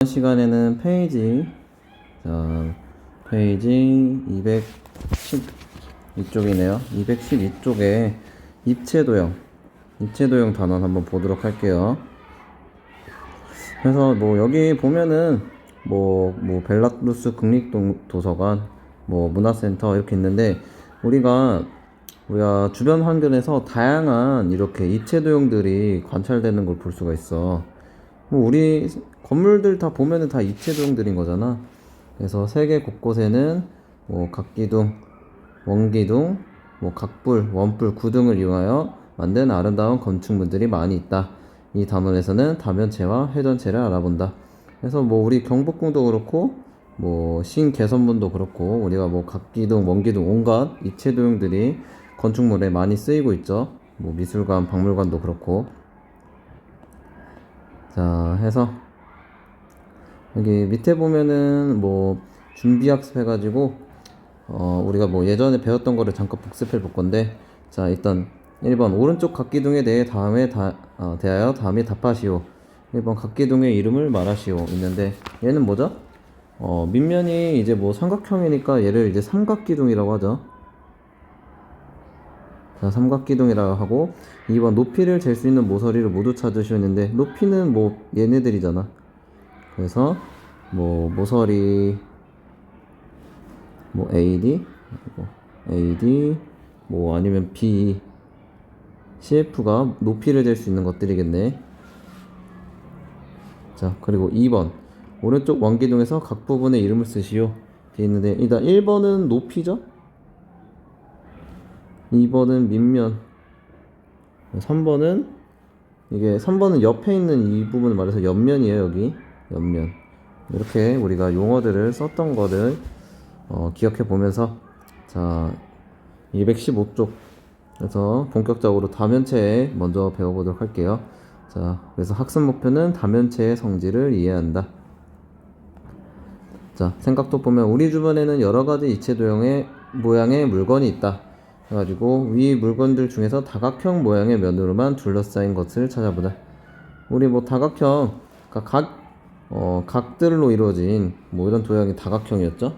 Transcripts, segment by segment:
이번 시간에는 페이지 자, 페이지 210 이쪽이네요. 212쪽에 입체 도형 입체 도형 단원 한번 보도록 할게요. 그래서 뭐 여기 보면은 뭐, 뭐 벨라루스 국립 도서관 뭐 문화센터 이렇게 있는데 우리가 우리가 주변 환경에서 다양한 이렇게 입체 도형들이 관찰되는 걸 볼 수가 있어. 뭐 우리 건물들 다 보면은 다 입체도형들인 거잖아. 그래서 세계 곳곳에는 뭐 각기둥, 원기둥, 뭐 각불, 원뿔, 구등을 이용하여 만든 아름다운 건축물들이 많이 있다. 이 단원에서는 다면체와 회전체를 알아본다. 그래서 뭐 우리 경복궁도 그렇고 뭐 신개선문도 그렇고 우리가 뭐 각기둥, 원기둥 온갖 입체도형들이 건축물에 많이 쓰이고 있죠. 뭐 미술관, 박물관도 그렇고 자, 해서 여기 밑에 보면은 뭐 준비 학습 해가지고 어 우리가 뭐 예전에 배웠던 거를 잠깐 복습해 볼 건데 자 일단 1번 오른쪽 각기둥에 대해 다음에 다, 어, 대하여 다음에 답하시오 1번 각기둥의 이름을 말하시오 있는데 얘는 뭐죠? 어 밑면이 이제 뭐 삼각형이니까 얘를 이제 삼각기둥이라고 하죠 자, 삼각기둥이라고 하고 2번 높이를 잴 수 있는 모서리를 모두 찾으시는데 높이는 뭐 얘네들이잖아. 그래서 뭐 모서리 뭐 AD 뭐 AD 뭐 아니면 B CF가 높이를 잴 수 있는 것들이겠네. 자, 그리고 2번 오른쪽 원기둥에서 각 부분의 이름을 쓰시오. 되어 있는데 일단 1번은 높이죠? 2번은 밑면 3번은 이게 3번은 옆에 있는 이 부분을 말해서 옆면이에요 여기 옆면. 이렇게 우리가 용어들을 썼던 거를 어, 기억해 보면서 자 215쪽 그래서 본격적으로 다면체 먼저 배워보도록 할게요. 자 그래서 학습 목표는 다면체의 성질을 이해한다. 자 생각도 보면 우리 주변에는 여러 가지 이체 도형의 모양의 물건이 있다. 해가지고 위 물건들 중에서 다각형 모양의 면으로만 둘러싸인 것을 찾아보자. 우리 뭐 다각형, 그러니까 각, 어, 각들로 이루어진 뭐 이런 도형이 다각형이었죠.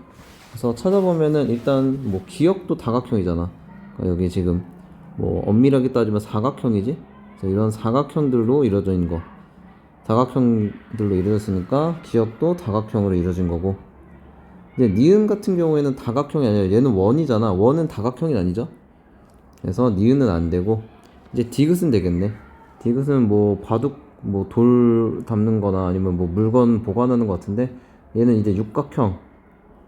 그래서 찾아보면은 일단 뭐 기역도 다각형이잖아. 그러니까 여기 지금 뭐 엄밀하게 따지면 사각형이지. 그래서 이런 사각형들로 이루어져 있는 거. 다각형들로 이루어졌으니까 기역도 다각형으로 이루어진 거고. 근데 니은 같은 경우에는 다각형이 아니라 얘는 원이잖아. 원은 다각형이 아니죠? 그래서 니은은 안 되고 이제 디귿은 되겠네. 디귿은 뭐 바둑 뭐 돌 담는 거나 아니면 뭐 물건 보관하는 것 같은데 얘는 이제 육각형.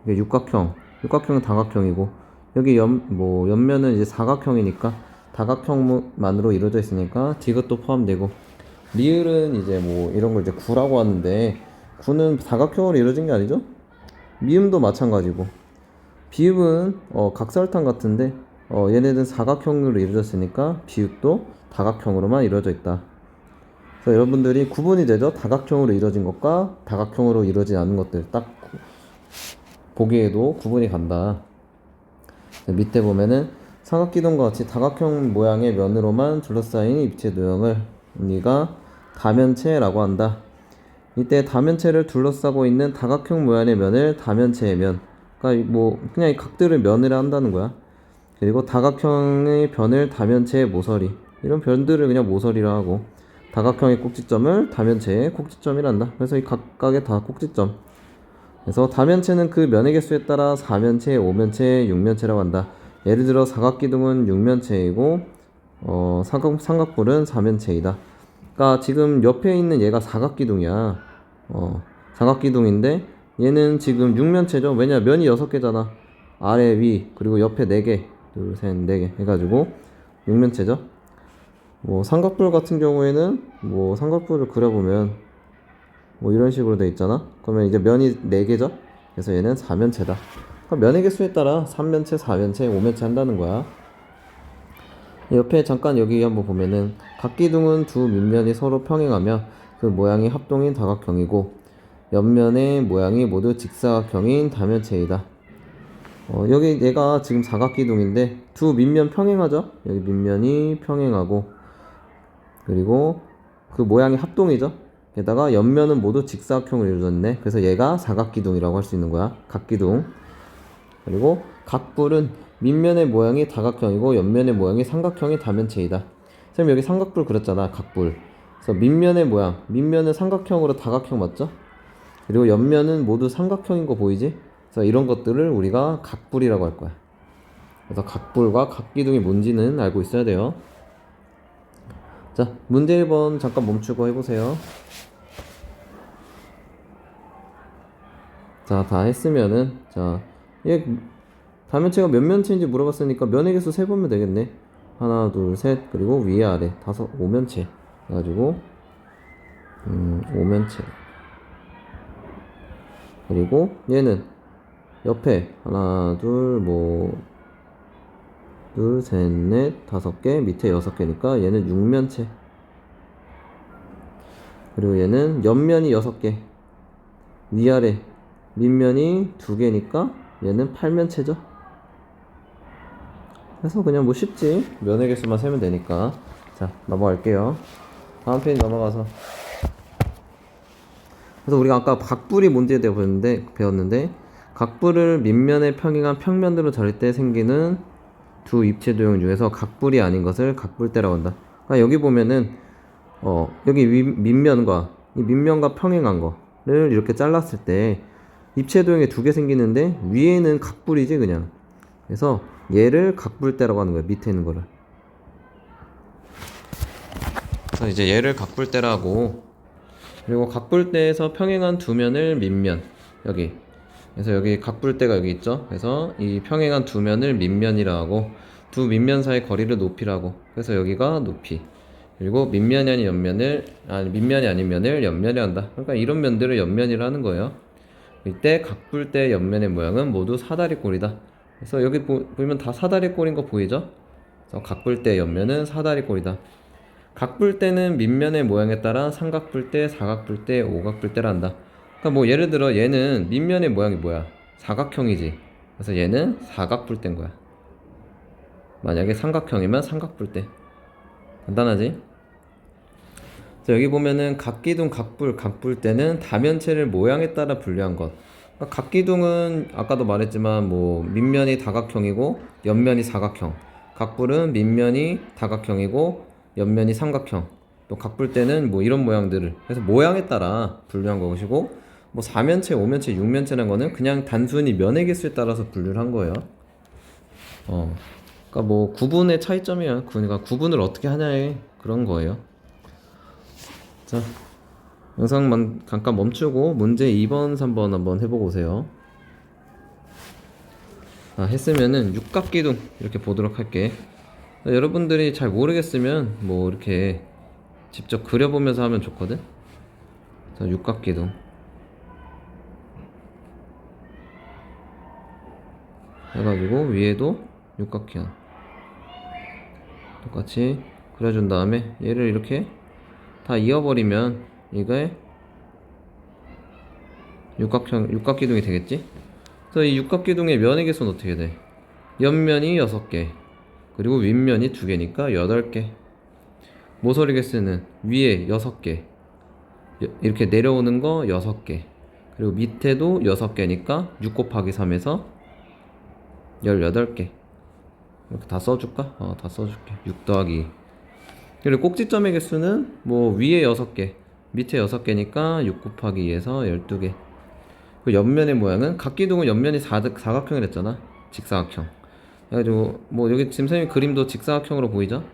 이게 육각형. 육각형은 다각형이고 여기 옆 뭐 옆면은 이제 사각형이니까 다각형만으로 이루어져 있으니까 디귿도 포함되고 리을은 이제 뭐 이런 걸 이제 구라고 하는데 구는 다각형으로 이루어진 게 아니죠? 미음도 마찬가지고 비읍은 어, 각설탕 같은데 어, 얘네는 사각형으로 이루어졌으니까 비읍도 다각형으로만 이루어져 있다. 그래서 여러분들이 구분이 되죠? 다각형으로 이루어진 것과 다각형으로 이루어지지 않은 것들 딱 구- 보기에도 구분이 간다. 밑에 보면은 삼각기둥과 같이 다각형 모양의 면으로만 둘러싸인 입체 도형을 우리가 다면체라고 한다. 이때 다면체를 둘러싸고 있는 다각형 모양의 면을 다면체의 면. 그러니까 뭐 그냥 이 각들을 면이라 한다는 거야. 그리고 다각형의 변을 다면체의 모서리. 이런 변들을 그냥 모서리라 하고 다각형의 꼭지점을 다면체의 꼭지점이란다. 그래서 이 각각의 다 꼭지점. 그래서 다면체는 그 면의 개수에 따라 4면체, 5면체, 6면체라고 한다. 예를 들어 사각기둥은 6면체이고 어, 삼각, 삼각뿔은 4면체이다. 그러니까 지금 옆에 있는 얘가 사각기둥이야. 어, 사각기둥인데 얘는 지금 6면체죠. 왜냐 면이 6개잖아. 아래 위 그리고 옆에 4개. 둘, 셋, 4개 해가지고 6면체죠. 뭐 삼각뿔 같은 경우에는 뭐 삼각뿔을 그려보면 뭐 이런 식으로 돼 있잖아. 그러면 이제 면이 4개죠. 그래서 얘는 4면체다. 그럼 면의 개수에 따라 3면체, 4면체, 5면체 한다는 거야. 옆에 잠깐 여기 한번 보면은 각 기둥은 두 밑면이 서로 평행하며 그 모양이 합동인 다각형이고 옆면의 모양이 모두 직사각형인 다면체이다. 어, 여기 얘가 지금 사각기둥인데 두 밑면 평행하죠? 여기 밑면이 평행하고 그리고 그 모양이 합동이죠? 게다가 옆면은 모두 직사각형으로 이루어졌네. 그래서 얘가 사각기둥이라고 할 수 있는 거야. 각기둥. 그리고 각불은 밑면의 모양이 다각형이고 옆면의 모양이 삼각형의 다면체이다. 선생님 여기 삼각불 그렸잖아. 각불. 그래서 밑면의 모양, 밑면은 삼각형으로 다각형 맞죠? 그리고 옆면은 모두 삼각형인 거 보이지? 그래서 이런 것들을 우리가 각불이라고 할 거야. 그래서 각불과 각기둥이 뭔지는 알고 있어야 돼요. 자, 문제 1번 잠깐 멈추고 해보세요. 자, 다 했으면은, 자, 얘, 다면체가 몇 면체인지 물어봤으니까 면의 개수 세 보면 되겠네. 하나, 둘, 셋, 그리고 위에 아래 다섯, 오면체. 해가지고, 음, 오면체. 그리고 얘는 옆에 하나, 둘, 뭐, 둘, 셋, 넷, 다섯 개, 밑에 여섯 개니까 얘는 육면체. 그리고 얘는 옆면이 여섯 개, 위아래 밑면이 두 개니까 얘는 팔면체죠. 그래서 그냥 뭐 쉽지. 면의 개수만 세면 되니까. 자, 넘어갈게요. 다음 페이지 넘어가서. 그래서 우리가 아까 각불이 뭔지에 대해 배웠는데, 배웠는데 각불을 밑면에 평행한 평면으로 자를 때 생기는 두 입체 도형 중에서 각불이 아닌 것을 각불대라고 한다. 그러니까 여기 보면은 어 여기 위, 밑면과 이 밑면과 평행한 거를 이렇게 잘랐을 때 입체 도형이 두 개 생기는데 위에는 각불이지 그냥. 그래서 얘를 각불대라고 하는 거야. 밑에 있는 거를. 그래서 이제 얘를 각불대라고 그리고 각불대에서 평행한 두 면을 밑면 여기 그래서 여기 각불대가 여기 있죠? 그래서 이 평행한 두 면을 밑면이라 하고 두 밑면 사이 거리를 높이라고. 그래서 여기가 높이. 그리고 밑면이 아닌 옆면을 아니 밑면이 아닌 면을 옆면이 한다. 그러니까 이런 면들을 옆면이라 하는 거예요. 이때 각불대 옆면의 모양은 모두 사다리꼴이다. 그래서 여기 보, 보면 다 사다리꼴인 거 보이죠? 그래서 각불대 옆면은 사다리꼴이다. 각불대는 밑면의 모양에 따라 삼각불대, 사각불대, 오각불대를 한다. 그러니까 뭐 예를 들어 얘는 밑면의 모양이 뭐야? 사각형이지. 그래서 얘는 사각불대인 거야. 만약에 삼각형이면 삼각불대. 간단하지? 자, 여기 보면은 각기둥, 각불, 각불대는 다면체를 모양에 따라 분류한 것. 그러니까 각기둥은 아까도 말했지만 뭐 밑면이 다각형이고 옆면이 사각형. 각불은 밑면이 다각형이고 옆면이 삼각형 또 각불대는 뭐 이런 모양들을 그래서 모양에 따라 분류한 것이고 뭐 4면체, 5면체, 6면체라는 거는 그냥 단순히 면의 개수에 따라서 분류를 한 거예요. 어. 그러니까 뭐 구분의 차이점이야. 그러니까 구분을 어떻게 하냐의 그런 거예요. 자. 영상만 잠깐 멈추고 문제 2번, 3번 한번 해보고 오세요. 아, 했으면은 육각기둥 이렇게 보도록 할게. 여러분들이 잘 모르겠으면 뭐 이렇게 직접 그려보면서 하면 좋거든. 자, 육각기둥. 해가지고 위에도 육각형 똑같이 그려준 다음에 얘를 이렇게 다 이어버리면 이게 육각형 육각기둥이 되겠지? 그래서 이 육각기둥의 면의 개수는 어떻게 돼? 옆면이 6개 그리고 윗면이 2개니까 8개 모서리 개수는 위에 6개 이렇게 내려오는 거 6개 그리고 밑에도 6개니까 6 곱하기 3에서 18개. 이렇게 다 써줄까? 어, 다 써줄게. 6 더하기. 그리고 꼭지점의 개수는 뭐 위에 6개 밑에 6개니까 6 곱하기 2에서 12개. 그 옆면의 모양은 각기둥은 옆면이 사각, 사각형을 했잖아. 직사각형. 그래가지고 뭐 여기 지금 선생님 그림도 직사각형으로 보이죠?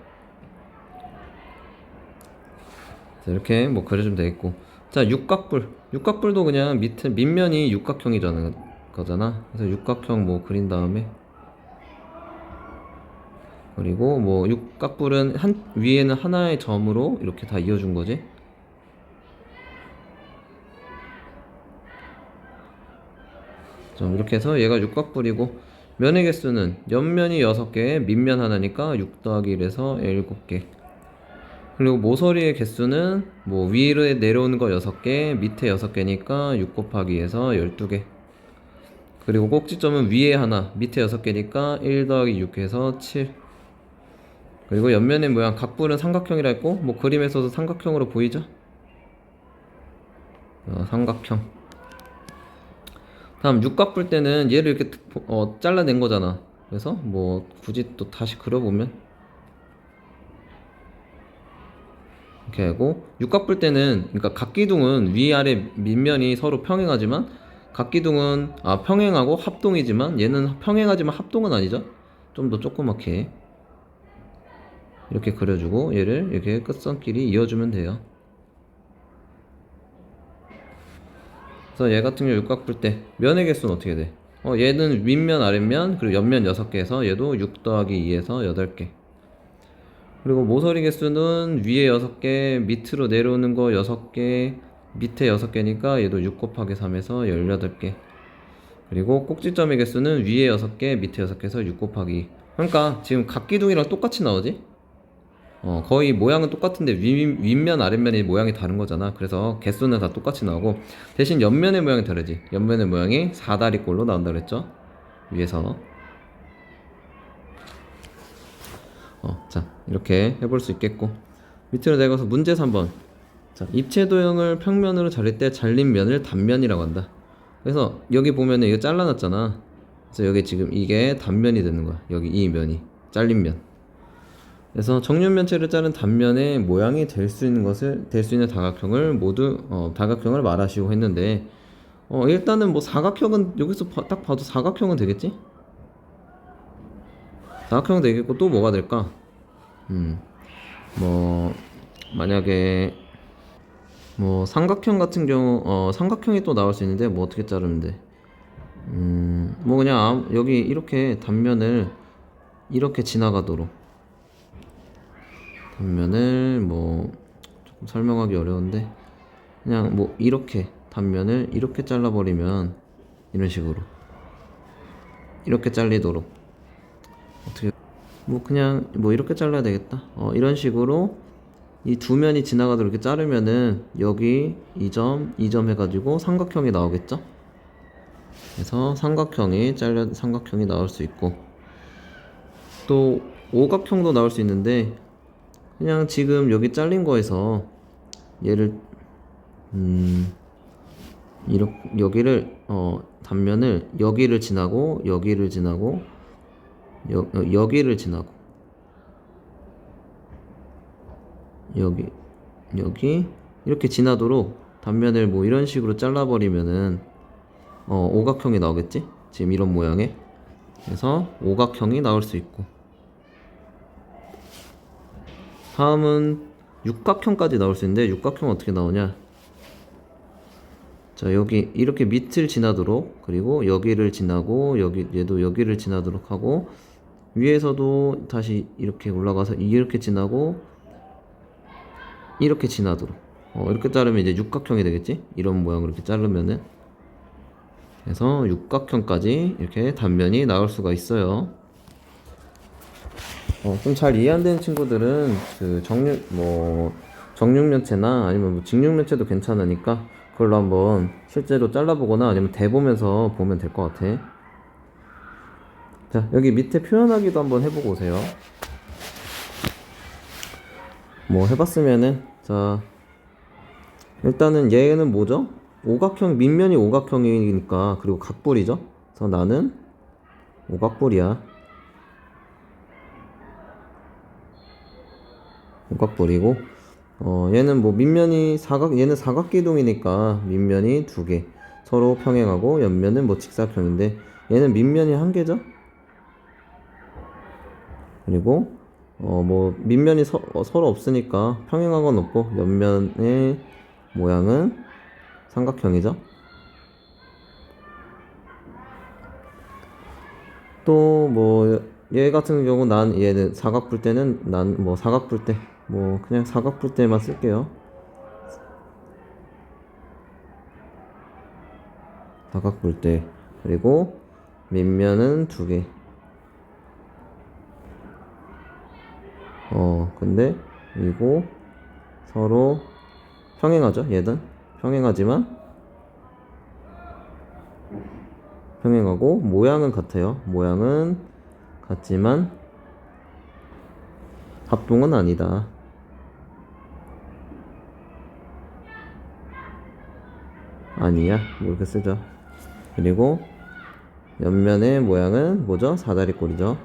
자, 이렇게 뭐 그려주면 되겠고. 자 육각불. 육각불도 그냥 밑에 밑면이 육각형이잖아 거잖아 그래서 육각형 뭐 그린 다음에 그리고 뭐 육각불은 한 위에는 하나의 점으로 이렇게 다 이어준 거지 자 이렇게 해서 얘가 육각불이고 면의 개수는 옆면이 6개, 밑면 하나니까 6 더하기 1에서 7개. 그리고 모서리의 개수는 뭐 위로 내려오는 거 6개, 밑에 6개니까 6 곱하기 2에서 12개. 그리고 꼭지점은 위에 하나, 밑에 6개니까 1 더하기 6 해서 7. 그리고 옆면의 모양 각불은 삼각형이라 했고 뭐 그림에서도 삼각형으로 보이죠? 어, 삼각형. 다음 육각 볼 때는 얘를 이렇게 어, 잘라낸 거잖아. 그래서 뭐 굳이 또 다시 그려보면 이렇게 하고 육각 볼 때는 그러니까 각기둥은 위아래 밑면이 서로 평행하지만 각기둥은 아 평행하고 합동이지만 얘는 평행하지만 합동은 아니죠. 좀 더 조그맣게 이렇게 그려주고 얘를 이렇게 끝선끼리 이어주면 돼요. 그래서 얘 같은 경우 육각 볼때 면의 개수는 어떻게 돼? 어, 얘는 윗면, 아랫면, 그리고 옆면 6개에서 얘도 6 더하기 2에서 8개. 그리고 모서리 개수는 위에 6개, 밑으로 내려오는 거 6개, 밑에 6개니까 얘도 6 곱하기 3에서 18개. 그리고 꼭지점의 개수는 위에 6개, 밑에 6개에서 6 곱하기 2. 그러니까 지금 각기둥이랑 똑같이 나오지? 어, 거의 모양은 똑같은데 윗, 윗면 아랫면이 모양이 다른 거잖아. 그래서 개수는 다 똑같이 나오고 대신 옆면의 모양이 다르지. 옆면의 모양이 사다리꼴로 나온다 그랬죠. 위에서. 어, 자, 이렇게 해볼 수 있겠고 밑으로 내려가서 문제 3번. 자, 입체 도형을 평면으로 자를 때 잘린 면을 단면이라고 한다. 그래서 여기 보면은 이거 잘라놨잖아. 그래서 여기 지금 이게 단면이 되는 거야. 여기 이 면이 잘린 면. 그래서 정육면체를 자른 단면의 모양이 될 수 있는 것을 될 수 있는 다각형을 모두 어, 다각형을 말하시고 했는데 어, 일단은 뭐 사각형은 여기서 봐- 딱 봐도 사각형은 되겠지? 사각형은 되겠고 또 뭐가 될까? 음, 뭐 만약에 뭐 삼각형 같은 경우 어, 삼각형이 또 나올 수 있는데 뭐 어떻게 자르면 돼? 음, 뭐 그냥 여기 이렇게 단면을 이렇게 지나가도록. 단면을 뭐 조금 설명하기 어려운데 그냥 뭐 이렇게 단면을 이렇게 잘라버리면 이런 식으로. 이렇게 잘리도록. 어떻게 뭐 그냥 뭐 이렇게 잘라야 되겠다? 어 이런 식으로 이 두 면이 지나가도록 이렇게 자르면은 여기 이점이점 해가지고 삼각형이 나오겠죠? 그래서 삼각형이 잘려 삼각형이 나올 수 있고. 또 오각형도 나올 수 있는데 그냥 지금 여기 잘린 거에서 얘를 음 이렇게 여기를 어 단면을 여기를 지나고 여기를 지나고 여, 어, 여기를 지나고 여기 여기? 이렇게 지나도록 단면을 뭐 이런 식으로 잘라버리면은 어 오각형이 나오겠지? 지금 이런 모양의? 그래서 오각형이 나올 수 있고. 다음은 육각형까지 나올 수 있는데 육각형 어떻게 나오냐? 자 여기 이렇게 밑을 지나도록 그리고 여기를 지나고 여기 얘도 여기를 지나도록 하고 위에서도 다시 이렇게 올라가서 이렇게 지나고 이렇게 지나도록 어, 이렇게 자르면 이제 육각형이 되겠지? 이런 모양으로 이렇게 자르면은 그래서 육각형까지 이렇게 단면이 나올 수가 있어요. 어, 좀 잘 이해 안 되는 친구들은 그 정육 뭐 정육면체나 아니면 뭐 직육면체도 괜찮으니까 그걸로 한번 실제로 잘라보거나 아니면 대보면서 보면 될 것 같아. 자 여기 밑에 표현하기도 한번 해보고 오세요. 뭐 해봤으면은 자 일단은 얘는 뭐죠? 오각형 밑면이 오각형이니까 그리고 각불이죠. 그래서 나는 오각불이야. 오각불이고 어 얘는 뭐 밑면이 사각 얘는 사각기둥이니까 밑면이 두 개 서로 평행하고 옆면은 뭐 직사각형인데 얘는 밑면이 한 개죠 그리고 어 뭐 밑면이 서, 어, 서로 없으니까 평행한 건 없고 옆면의 모양은 삼각형이죠 또 뭐 얘 같은 경우 난 얘는 사각 풀 때는 난 뭐 사각 풀 때 뭐 그냥 사각 풀 때만 쓸게요. 사각 풀 때. 그리고 밑면은 두 개. 어, 근데 그리고 서로 평행하죠. 얘는 평행하지만 평행하고 모양은 같아요. 모양은 같지만 합동은 아니다. 아니야 뭐 이렇게 쓰죠 그리고 옆면의 모양은 뭐죠 사다리꼴이죠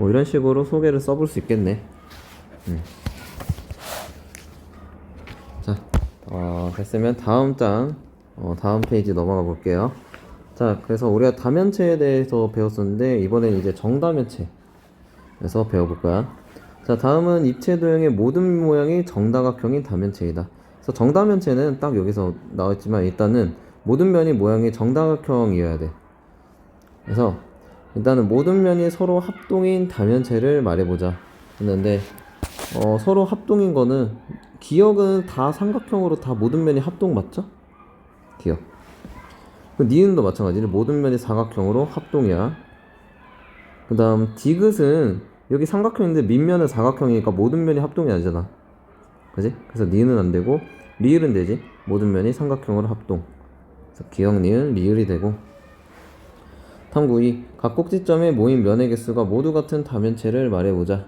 뭐 이런 식으로 소개를 써볼 수 있겠네 음. 자 어, 됐으면 다음 장 어, 다음 페이지 넘어가 볼게요 자 그래서 우리가 다면체에 대해서 배웠었는데 이번엔 이제 정다면체 에서 배워볼 거야. 자, 다음은 입체 도형의 모든 모양이 정다각형인 다면체이다. 그래서 정다면체는 딱 여기서 나왔지만 일단은 모든 면이 모양이 정다각형이어야 돼. 그래서 일단은 모든 면이 서로 합동인 다면체를 말해보자. 했는데 어, 서로 합동인 거는 기억은 다 삼각형으로 다 모든 면이 합동 맞죠? 기억. 그 니은도 마찬가지로 모든 면이 사각형으로 합동이야. 그 다음 디귿은 여기 삼각형인데 밑면은 사각형이니까 모든 면이 합동이 아니잖아 그지? 그래서 니은 안 되고 리을은 되지 모든 면이 삼각형으로 합동 그래서 기억 니은 리을이 되고 탐구 2. 각 꼭지점에 모인 면의 개수가 모두 같은 다면체를 말해보자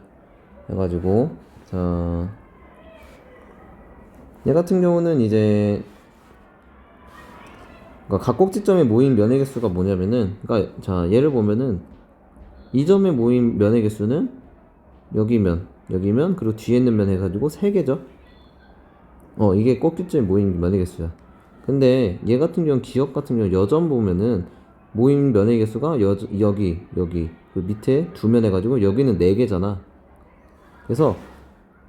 해가지고 자, 얘 같은 경우는 이제 그러니까 각 꼭지점에 모인 면의 개수가 뭐냐면은 그러니까 자 얘를 보면은 이 점에 모인 면의 개수는 여기 면, 여기 면, 그리고 뒤에 있는 면 해가지고 세 개죠. 어, 이게 꼭지점에 모인 면의 개수야. 근데 얘 같은 경우 기억 같은 경우 여점 보면은 모인 면의 개수가 여, 여기, 여기, 그 밑에 두 면 해가지고 여기는 네 개잖아. 그래서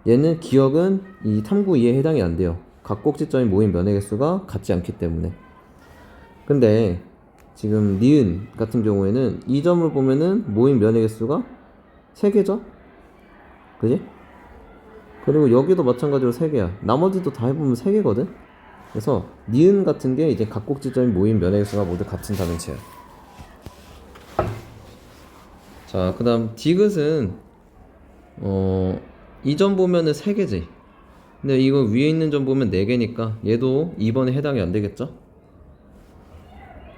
얘는 기억은 이 탐구 2에 해당이 안 돼요. 각 꼭지점에 모인 면의 개수가 같지 않기 때문에. 근데 지금 니은 같은 경우에는 이 점을 보면은 모인 면의 개수가 3개죠? 그지? 그리고 여기도 마찬가지로 3개야. 나머지도 다 해보면 3개거든? 그래서 니은 같은 게 이제 각 꼭지점이 모인 면의 개수가 모두 같은 다면체야. 자, 그 다음 디귿은 어, 이 점 보면은 3개지. 근데 이거 위에 있는 점 보면 4개니까 얘도 2번에 해당이 안 되겠죠?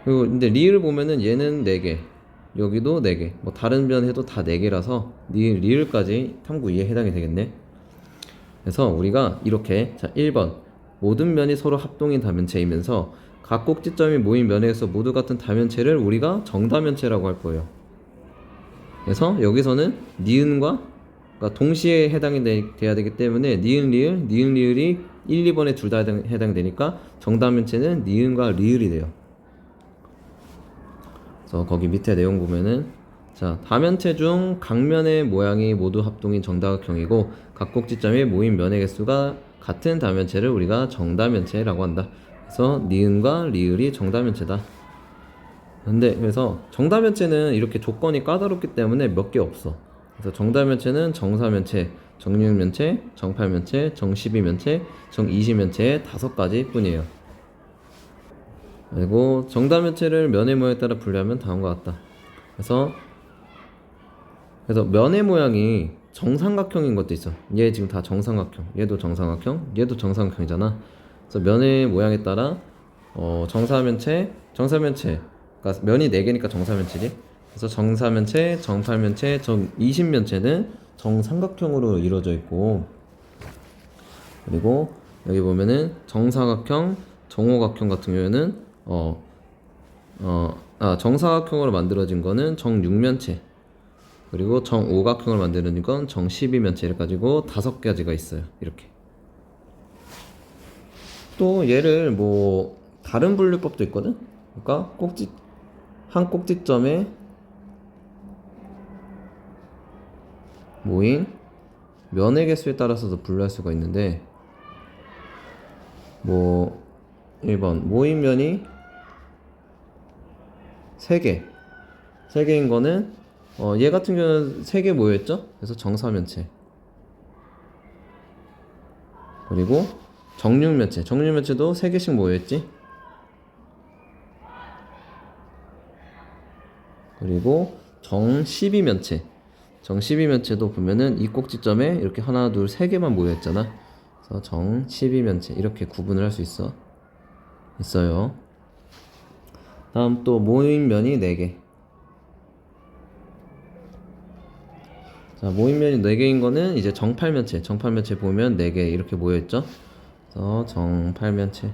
그리고 근데 리을 보면은 얘는 4개 여기도 4개 뭐 다른 면 해도 다 4개라서 리, 리을까지 탐구 2에 해당이 되겠네 그래서 우리가 이렇게 자 1번 모든 면이 서로 합동인 다면체이면서 각 꼭지점이 모인 면에서 모두 같은 다면체를 우리가 정다면체라고 할 거예요 그래서 여기서는 니은과 그러니까 동시에 해당이 되, 돼야 되기 때문에 니은 리을 니은 리을이 1, 2번에 둘 다 해당, 해당되니까 정다면체는 니은과 리을이 돼요 그래서 거기 밑에 내용 보면은 자 다면체 중 각면의 모양이 모두 합동인 정다각형이고 각 꼭지점의 모인 면의 개수가 같은 다면체를 우리가 정다면체라고 한다. 그래서 니은과 리을이 정다면체다. 근데 그래서 정다면체는 이렇게 조건이 까다롭기 때문에 몇 개 없어. 그래서 정다면체는 정사면체, 정육면체, 정팔면체, 정십이면체, 정이십면체 다섯 가지 뿐이에요. 그리고 정다면체를 면의 모양에 따라 분류하면 다음과 같다. 그래서 그래서 면의 모양이 정삼각형인 것도 있어. 얘 지금 다 정삼각형. 얘도 정삼각형. 얘도 정삼각형이잖아. 그래서 면의 모양에 따라 어, 정사면체, 정사면체. 그러니까 면이 4개니까 정사면체지. 그래서 정사면체, 정팔면체, 정이십면체는 정삼각형으로 이루어져 있고 그리고 여기 보면은 정사각형, 정오각형 같은 경우에는 어, 어, 아, 정사각형으로 만들어진 거는 정육면체 그리고 정오각형을 만드는 건 정십이면체를 가지고 다섯 가지가 있어요. 이렇게. 또 얘를 뭐 다른 분류법도 있거든. 그러니까 꼭지 한 꼭지점에 모인 면의 개수에 따라서도 분류할 수가 있는데 뭐 1번 모인 면이 3개. 3개인 거는 어, 얘 같은 경우는 3개 모여있죠? 그래서 정사면체. 그리고 정육면체. 정육면체도 3개씩 모여있지 그리고 정 12면체 정 12면체도 보면은 이 꼭지점에 이렇게 하나 둘 세 개만 모여 있잖아 그래서 정 12면체 이렇게 구분을 할 수 있어 있어요 다음 또 모임면이 4개. 자, 자, 모임면이 4개인 거는 이제 정팔면체. 정팔면체 보면 4개 이렇게 모여 있죠. 그래서 정팔면체.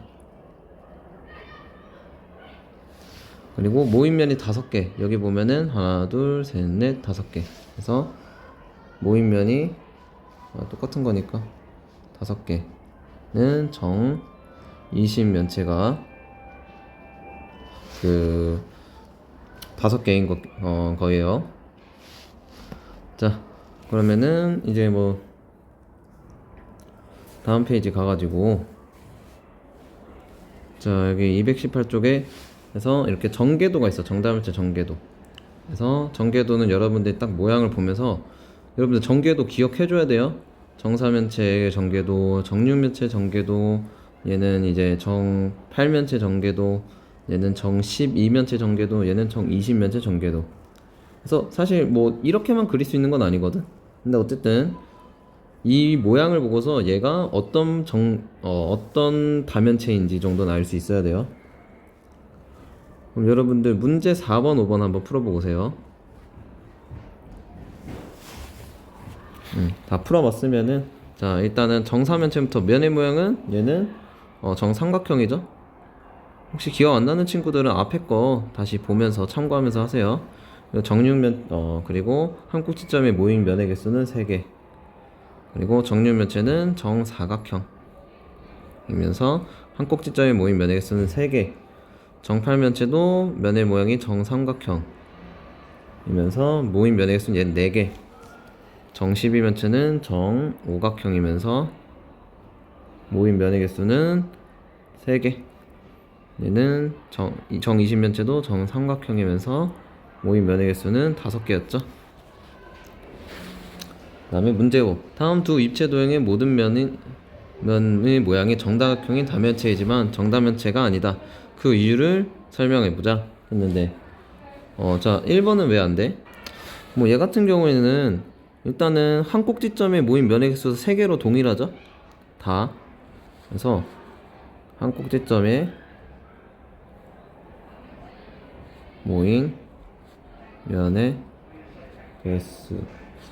그리고 모임면이 5개. 여기 보면은 하나, 둘, 셋, 넷, 다섯 개. 그래서 모임면이 아, 똑같은 거니까 다섯 개는 정 20면체가 그 다섯 개인 거, 어, 거예요. 자, 그러면은 이제 뭐 다음 페이지 가가지고 자 여기 218쪽에 해서 이렇게 정계도가 있어. 정다면체 정계도. 그래서 정계도는 여러분들이 딱 모양을 보면서 여러분들 정계도 기억해줘야 돼요. 정사면체 정계도 정육면체 정계도 얘는 이제 정 8면체 정계도 얘는 정 12면체 정계도 얘는 정 20면체 정계도. 그래서 사실 뭐 이렇게만 그릴 수 있는 건 아니거든. 근데 어쨌든 이 모양을 보고서 얘가 어떤 정, 어, 어떤 다면체인지 정도는 알 수 있어야 돼요. 그럼 여러분들 문제 4번, 5번 한번 풀어보고 오세요. 음, 다 풀어봤으면은 자 일단은 정사면체부터 면의 모양은 얘는 어, 정삼각형이죠. 혹시 기억 안 나는 친구들은 앞에 거 다시 보면서 참고하면서 하세요. 정육면 어 그리고 한 꼭지점의 모인 면의 개수는 3개. 그리고 정육면체는 정사각형. 이면서 한 꼭지점의 모인 면의 개수는 3개. 정팔면체도 면의 모양이 정삼각형. 이면서 모인 면의 개수는 얘는 4개. 정12면체는 정오각형이면서 모인 면의 개수는 3개. 얘는 정, 정 20면체도 정삼각형이면서 모인 면의 개수는 5개였죠. 그 다음에 문제 5. 다음 두 입체 도형의 모든 면인, 면의 모양이 정다각형인 다면체이지만 정다면체가 아니다. 그 이유를 설명해 보자. 했는데, 어, 자, 1번은 왜 안 돼? 뭐, 얘 같은 경우에는 일단은 한 꼭지점에 모인 면의 개수가 3개로 동일하죠? 다. 그래서, 한 꼭지점에 모인 면의 개수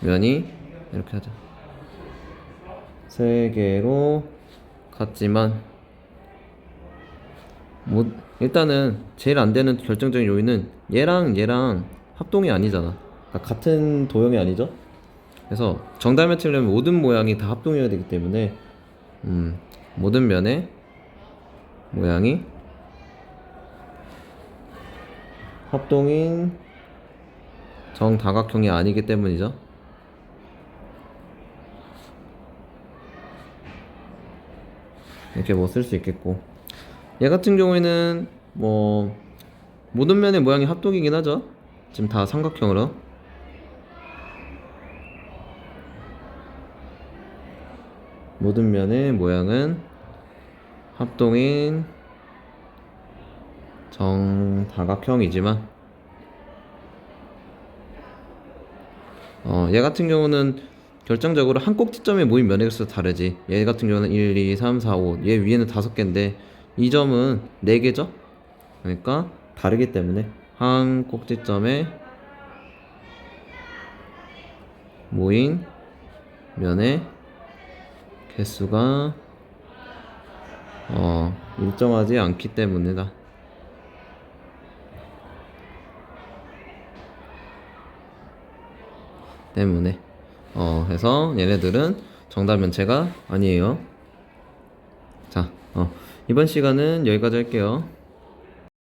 면이 이렇게 하자 세 개로 같지만 뭐 일단은 제일 안 되는 결정적인 요인은 얘랑 얘랑 합동이 아니잖아. 그러니까 같은 도형이 아니죠? 그래서 정답 맞추려면 모든 모양이 다 합동이어야 되기 때문에 음, 모든 면의 모양이 합동인 정다각형이 아니기 때문이죠. 이렇게 뭐 쓸 수 있겠고 얘 같은 경우에는 뭐 모든 면의 모양이 합동이긴 하죠. 지금 다 삼각형으로 모든 면의 모양은 합동인 정다각형이지만 어, 얘 같은 경우는 결정적으로 한 꼭지점에 모인 면의 개수가 다르지. 얘 같은 경우는 1, 2, 3, 4, 5. 얘 위에는 다섯 개인데 이 점은 네 개죠. 그러니까 다르기 때문에 한 꼭지점에 모인 면의 개수가 어, 일정하지 않기 때문이다. 때문에 어 해서 얘네들은 정답 면체가 아니에요. 자, 어, 이번 시간은 여기까지 할게요.